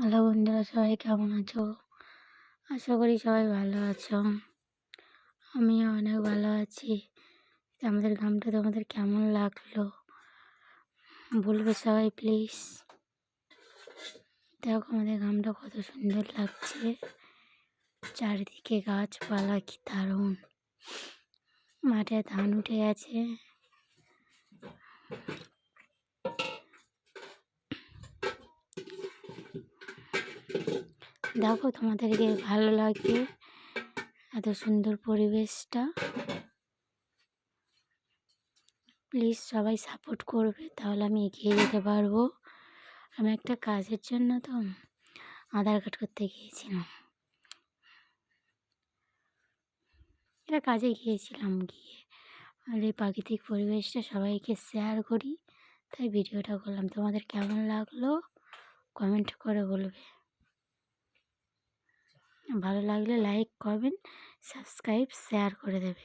Hello বন্ধুরা, সবাই কেমন আছো? আশা করি সবাই ভালো আছো। আমিও অনেক ভালো আছি। আমাদের গ্রামটা তোমাদের কেমন লাগল? বলবে সবাই প্লিজ দেখো আমাদের গ্রামটা কত সুন্দর লাগছে। চারিদিকে গাছপালা, কি দারুণ। মাঠে ধান উঠে গেছে। দেখো তোমাদেরকে ভালো লাগবে এত সুন্দর পরিবেশটা। প্লিজ সবাই সাপোর্ট করবে, তাহলে আমি এগিয়ে যেতে পারব। আমি একটা কাজের জন্য তো আধার কার্ড করতে গিয়েছিলাম। এটা কাজে গিয়েছিলাম গিয়ে, আর এই প্রাকৃতিক পরিবেশটা সবাইকে শেয়ার করি, তাই ভিডিওটা করলাম। তোমাদের কেমন লাগল? কমেন্ট করে বলবে। ভালো লাগলে লাইক করবেন সাবস্ক্রাইব শেয়ার করে দেবে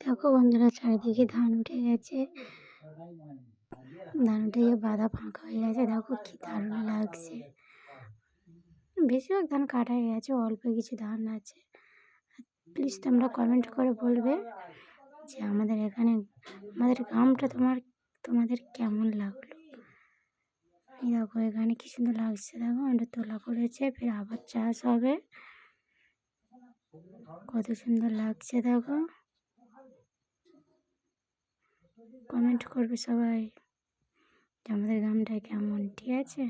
দেখো বন্ধুরা, চারিদিকে ধান উঠে গেছে। ধান উঠে গিয়ে বাঁধা ফাঁকা হয়ে গেছে। দেখো কি দারুণ লাগছে। বেশিরভাগ ধান কাটা গেছে, অল্প কিছু ধান আছে। প্লিজ তোমরা কমেন্ট করে বলবে যে আমাদের এখানে, আমাদের গ্রামটা তোমার, তোমাদের কেমন লাগল? দেখো, এখানে কি সুন্দর লাগছে। দেখো এটা তোলা করেছে, ফের আবার চাষ হবে। কত সুন্দর লাগছে, দেখো। কমেন্ট করবে সবাই যে আমাদের গ্রামটা কেমন ঠিক আছে?